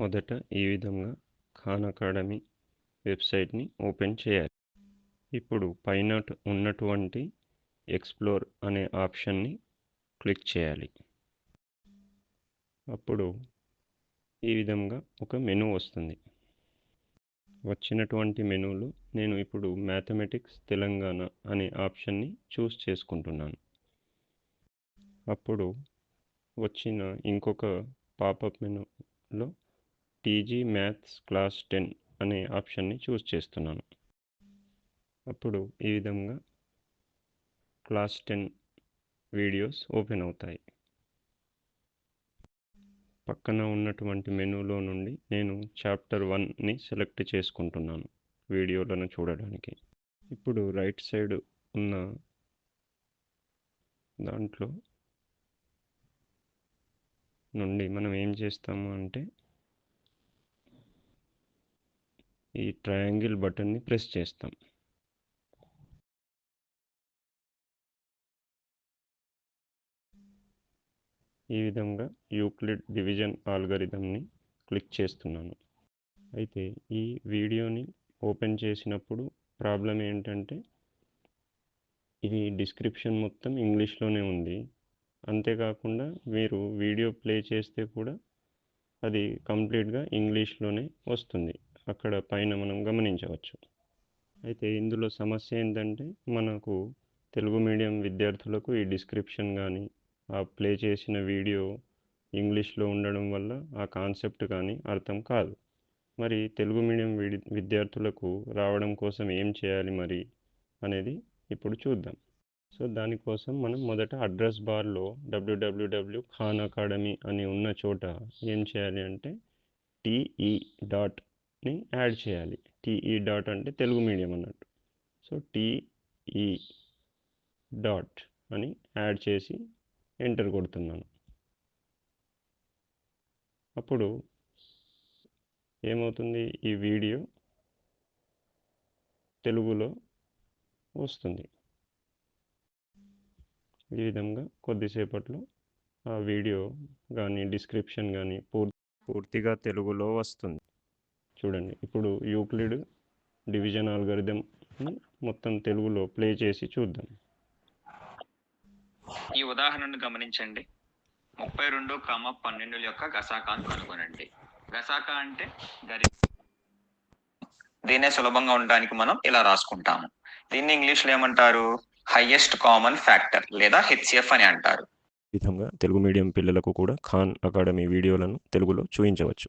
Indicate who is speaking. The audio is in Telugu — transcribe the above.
Speaker 1: మొదట ఈ విధంగా ఖాన్ అకాడమీ వెబ్సైట్ని ఓపెన్ చేయాలి. ఇప్పుడు పైన ఉన్నటువంటి ఎక్స్ప్లోర్ అనే ఆప్షన్ని క్లిక్ చేయాలి. అప్పుడు ఈ విధంగా ఒక మెనూ వస్తుంది. వచ్చినటువంటి మెనూలో నేను ఇప్పుడు మ్యాథమెటిక్స్ తెలంగాణ అనే ఆప్షన్ని చూస్ చేసుకుంటున్నాను. అప్పుడు వచ్చిన ఇంకొక పాపప్ మెనూలో టీజీ మ్యాథ్స్ క్లాస్ టెన్ అనే ఆప్షన్ని చూస్ చేస్తున్నాను. అప్పుడు ఈ విధంగా క్లాస్ టెన్ వీడియోస్ ఓపెన్ అవుతాయి. పక్కన ఉన్నటువంటి మెనూలో నుండి నేను చాప్టర్ వన్ని సెలెక్ట్ చేసుకుంటున్నాను వీడియోలను చూడడానికి. ఇప్పుడు రైట్ సైడ్ ఉన్న దాంట్లో నుండి మనం ఏం చేస్తాము అంటే ఈ ట్రయాంగిల్ బటన్ని ప్రెస్ చేస్తాం. ఈ విధంగా యూక్లిడ్ డివిజన్ ఆల్గరిథంని క్లిక్ చేస్తున్నాను. అయితే ఈ వీడియోని ఓపెన్ చేసినప్పుడు ప్రాబ్లం ఏంటంటే ఇది డిస్క్రిప్షన్ మొత్తం ఇంగ్లీష్లోనే ఉంది. అంతేకాకుండా మీరు వీడియో ప్లే చేస్తే కూడా అది కంప్లీట్గా ఇంగ్లీష్లోనే వస్తుంది. అక్కడ పైన మనం గమనించవచ్చు. అయితే ఇందులో సమస్య ఏంటంటే మనకు తెలుగు మీడియం విద్యార్థులకు ఈ డిస్క్రిప్షన్ కానీ ఆ ప్లే చేసిన వీడియో ఇంగ్లీష్లో ఉండడం వల్ల ఆ కాన్సెప్ట్ కానీ అర్థం కాదు. మరి తెలుగు మీడియం విద్యార్థులకు రావడం కోసం ఏం చేయాలి మరి అనేది ఇప్పుడు చూద్దాం. సో దానికోసం మనం మొదట అడ్రస్ బార్లో డబ్ల్యూడబ్ల్యూడబ్ల్యూ ఖాన్ అకాడమీ అని ఉన్న చోట ఏం చేయాలి అంటే టీఈ డాట్ ని యాడ్ చేయాలి. టీఈ డాట్ అంటే తెలుగు మీడియం అన్నట్టు. సో టీఈ డాట్ అని యాడ్ చేసి ఎంటర్ కొడుతున్నాను. అప్పుడు ఏమవుతుంది? ఈ వీడియో తెలుగులో వస్తుంది. ఈ విధంగా కొద్దిసేపట్లో ఆ వీడియో కానీ డిస్క్రిప్షన్ కానీ పూర్తి పూర్తిగా తెలుగులో వస్తుంది. చూడండి. ఇప్పుడు యూక్లిడ్ డివిజన్ ఆల్గరిథం మొత్తం తెలుగులో ప్లే చేసి చూద్దాం.
Speaker 2: ఈ ఉదాహరణను గమనించండి. ముప్పై రెండు కామ పన్నెండు యొక్క గసాకాను కనుగొనండి. గసాక అంటే గరి దీన్నే సులభంగా ఉండడానికి మనం ఇలా రాసుకుంటాము. దీన్ని ఇంగ్లీష్లో ఏమంటారు? హైయెస్ట్ కామన్ ఫ్యాక్టర్ లేదా హెచ్సిఎఫ్ అని అంటారు.
Speaker 1: విధంగా తెలుగు మీడియం పిల్లలకు కూడా ఖాన్ అకాడమీ వీడియోలను తెలుగులో చూపించవచ్చు